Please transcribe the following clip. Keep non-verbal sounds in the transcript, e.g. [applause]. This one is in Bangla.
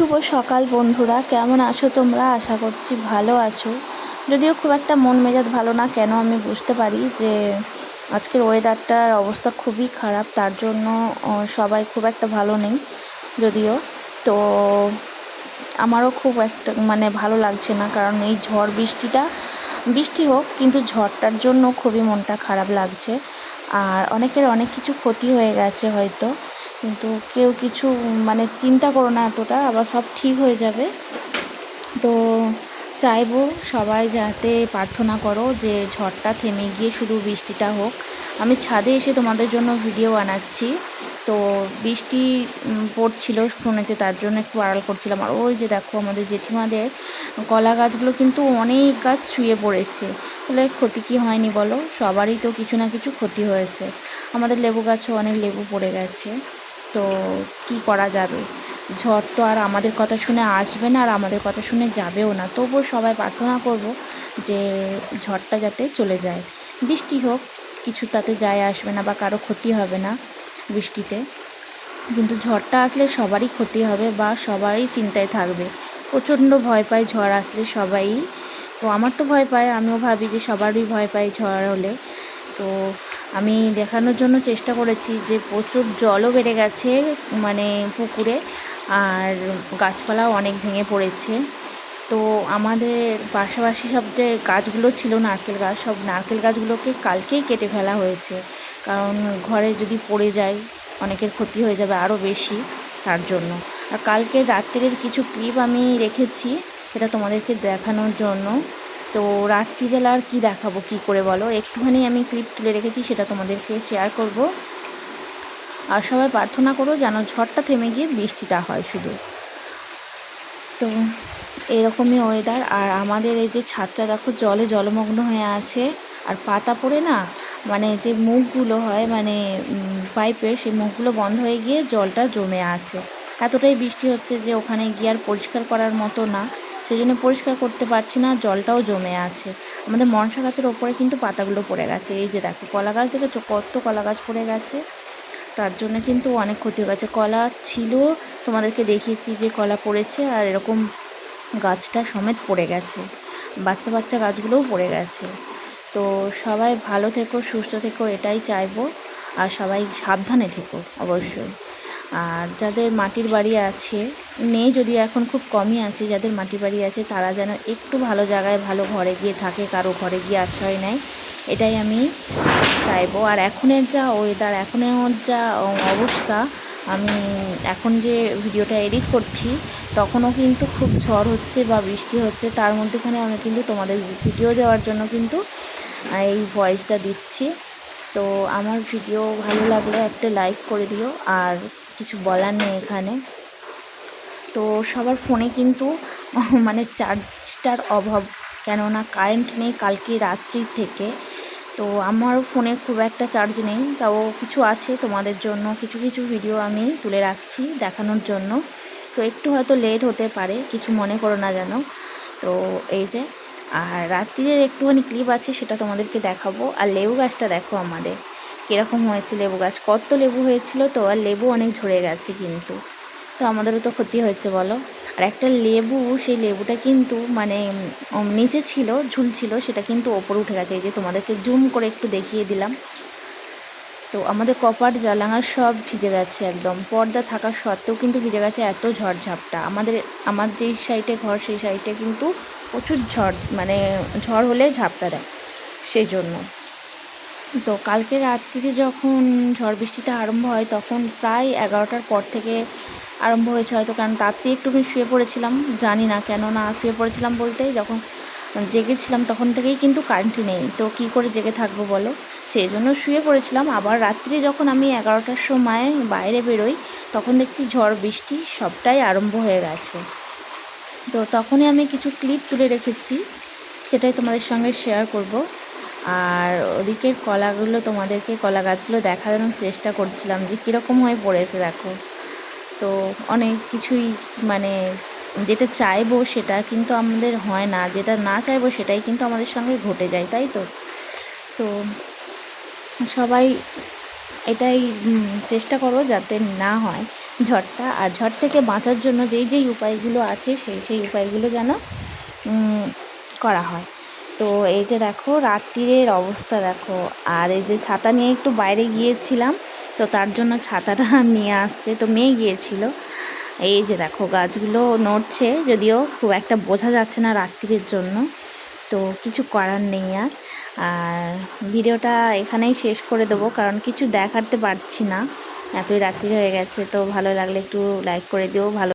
শুভ সকাল বন্ধুরা। কেমন আছো তোমরা? আশা করছি ভালো আছো। যদিও খুব একটা মন মেজাজ ভালো না, কেন আমি বুঝতে পারি যে আজকের ওয়েদারটার অবস্থা খুবই খারাপ, তার জন্য সবাই খুব একটা ভালো নেই যদিও। তো, আমারও খুব একটা মানে ভালো লাগছে না, কারণ এই ঝড় বৃষ্টিটা, বৃষ্টি হোক, কিন্তু ঝড়টার জন্য খুবই মনটা খারাপ লাগছে। আর অনেকের অনেক কিছু ক্ষতি হয়ে গেছে হয়তো। কিন্তু কেউ কিছু মানে চিন্তা করো না এতটা, আবার সব ঠিক হয়ে যাবে। তো চাইব সবাই যাতে প্রার্থনা করো যে ঝড়টা থেমে গিয়ে শুধু বৃষ্টিটা হোক। আমি ছাদে এসে তোমাদের জন্য ভিডিও বানাচ্ছি। তো বৃষ্টি পড়ছিল ফোনেতে তার জন্য একটু আড়াল করছিলাম। আর ওই যে দেখো আমাদের জেঠিমাদের কলা গাছগুলো কিন্তু অনেক গাছ শুয়ে পড়েছে। তাহলে ক্ষতি কি হয়নি বলো? সবারই তো কিছু না কিছু ক্ষতি হয়েছে। আমাদের লেবু গাছও অনেক লেবু পড়ে গেছে। তো কি করা যাবে? ঝড় তো আর আমাদের কথা শুনে আসবে না আর আমাদের কথা শুনে যাবেও না। তবুও সবাই প্রার্থনা করব যে ঝড়টা যাতে চলে যায়। বৃষ্টি হোক, কিছু তাতে যায় আসবে না বা কারও ক্ষতি হবে না বৃষ্টিতে। কিন্তু ঝড়টা আসলে সবারই ক্ষতি হবে বা সবারই চিন্তায় থাকবে। প্রচণ্ড ভয় পায় ঝড় আসলে সবাই। তো আমার তো ভয় পায়, আমিও ভাবি যে সবারই ভয় পায় ঝড় হলে। তো আমি দেখানোর জন্য চেষ্টা করেছি যে প্রচুর জলও বেড়ে গেছে মানে পুকুরে, আর গাছপালাও অনেক ভেঙে পড়েছে। তো আমাদের পাশাপাশি সব যে গাছগুলো ছিল, নারকেল গাছ, সব নারকেল গাছগুলোকে কালকেই কেটে ফেলা হয়েছে। কারণ ঘরে যদি পড়ে যায়, অনেকের ক্ষতি হয়ে যাবে আরও বেশি তার জন্য। আর কালকে রাত্রের কিছু ক্লিপ আমি রেখেছি, সেটা তোমাদেরকে দেখানোর জন্য। তো রাত্রিবেলা আর কী দেখাবো, কী করে বলো? একটুখানি আমি ক্লিপ তুলে রেখেছি, সেটা তোমাদেরকে শেয়ার করব। আর সবাই প্রার্থনা করো যেন ঝড়টা থেমে গিয়ে বৃষ্টিটা হয় শুধু। তো এরকমই ওয়েদার আর আমাদের এই যে ছাদটা দেখো, জলে জলমগ্ন হয়ে আছে। আর পাতা পড়ে না মানে যে মুখগুলো হয় মানে পাইপের সেই মুখগুলো বন্ধ হয়ে গিয়ে জলটা জমে আছে। এতটাই বৃষ্টি হচ্ছে যে ওখানে গিয়ে আর পরিষ্কার করার মতো না। সেই জন্য পরিষ্কার করতে পারছি না, জলটাও জমে আছে। আমাদের মনসা গাছের ওপরে কিন্তু পাতাগুলো পড়ে গেছে। এই যে দেখো, কলা গাছ দেখেছ কত কলা গাছ পড়ে গেছে। তার জন্য কিন্তু অনেক ক্ষতি হয়ে গেছে। কলা ছিল, তোমাদেরকে দেখিয়েছি যে কলা পড়েছে আর এরকম গাছটা সমেত পড়ে গেছে। বাচ্চা বাচ্চা গাছগুলোও পড়ে গেছে। তো সবাই ভালো থেকো, সুস্থ থেকো, এটাই চাইব। আর সবাই সাবধানে থেকো, অবশ্যই। আর যাদের মাটির বাড়ি আছে, নেই যদিও এখন খুব কমই আছে, যাদের মাটির বাড়ি আছে তারা যেন একটু ভালো জায়গায় ভালো ঘরে গিয়ে থাকে, কারও ঘরে গিয়ে আশ্রয় নেয়, এটাই আমি চাইব। আর এখনের যা ওয়েদার এখনের যা অবস্থা, আমি এখন যে ভিডিওটা এডিট করছি, তখনও কিন্তু খুব ঝড় হচ্ছে বা বৃষ্টি হচ্ছে, তার মধ্যেখানে আমি কিন্তু তোমাদের ভিডিও দেওয়ার জন্য কিন্তু এই ভয়েসটা দিচ্ছি। তো আমার ভিডিও ভালো লাগলে একটা লাইক করে দিও, আর কিছু বলার নেই এখানে। তো সবার ফোনে কিন্তু [laughs] মানে চার্জটার অভাব, কেননা কারেন্ট নেই কালকে রাত্রি থেকে। তো আমারও ফোনে খুব একটা চার্জ নেই, তাও কিছু আছে তোমাদের জন্য। কিছু কিছু ভিডিও আমি তুলে রাখছি দেখানোর জন্য। তো একটু হয়তো লেট হতে পারে, কিছু মনে করো না যেন। তো এই যে, আর রাত্রির একটুখানি ক্লিপ আছে সেটা তোমাদেরকে দেখাবো। আর লেবু গাছটা দেখো আমাদের। কীরকম হয়েছে লেবু গাছ? কত লেবু হয়েছিল তো? আর লেবু অনেক ঝরে গেছে কিন্তু। তো আমাদেরও তো ক্ষতি হয়েছে, বলো। আর একটা লেবু, সেই লেবুটা কিন্তু মানে নিচে ছিল, ঝুলছিল, সেটা কিন্তু ওপরে উঠে গেছে। এই যে তোমাদেরকে জুম করে একটু দেখিয়ে দিলাম। তো আমাদের কপাট, জালাঙা সব ভিজে গেছে একদম। পর্দা থাকা সত্ত্বেও কিন্তু ভিজে গেছে এত ঝড়ঝাপটা। আমাদের, আমার যেই সাইডে ঘর, সেই সাইডে কিন্তু প্রচুর ঝড় মানে ঝড় হলে ঝাপটা দেয়। সেই জন্য। তো কালকে রাত্রিতে যখন ঝড় বৃষ্টিটা আরম্ভ হয়, তখন প্রায় এগারোটার পর থেকে আরম্ভ হয়েছে। হয়তো কারণ তাড়াতাড়ি একটু আমি শুয়ে পড়েছিলাম, জানি না কেন না শুয়ে পড়েছিলাম বলতে। যখন জেগেছিলাম তখন থেকেই কিন্তু কারেন্টই নেই। তো কি করে জেগে থাকব বলো? সেই জন্য শুয়ে পড়েছিলাম। আবার রাত্রে যখন আমি এগারোটার সময় বাইরে বেরোই, তখন দেখছি ঝড় বৃষ্টি সবটাই আরম্ভ হয়ে গেছে। তো তখনই আমি কিছু ক্লিপ তুলে রেখেছি। সেটাই তোমাদের সঙ্গে শেয়ার করব। আর ওদিকের কলাগুলো, তোমাদেরকে কলা গাছগুলো দেখানোর চেষ্টা করছিলাম যে কীরকম হয়ে পড়েছে, দেখো। তো অনেক কিছুই মানে যেটা চাইব সেটা কিন্তু আমাদের হয় না, যেটা না চাইব সেটাই কিন্তু আমাদের সঙ্গে ঘটে যায়, তাই তো? তো সবাই এটাই চেষ্টা করো যাতে না হয় ঝড়টা, আর ঝড় থেকে বাঁচার জন্য যেই যেই উপায়গুলো আছে, সেই সেই উপায়গুলো যেন করা হয়। তো এই যে দেখো, রাত্রিরের অবস্থা দেখো। আর এই যে ছাতা নিয়ে একটু বাইরে গিয়েছিলাম, তো তার জন্য ছাতাটা [laughs] নিয়ে আসছে। তো মেয়ে গিয়েছিল। এই যে দেখো, গাছগুলো নড়ছে, যদিও খুব একটা বোঝা যাচ্ছে না রাত্রিরের জন্য। তো কিছু করার নেই আর। আর ভিডিওটা এখানেই শেষ করে দেবো, কারণ কিছু দেখাতে পারছি না। এতই রাত্রি হয়ে গেছে, তো ভালো লাগলে একটু লাইক করে দিও, ভালো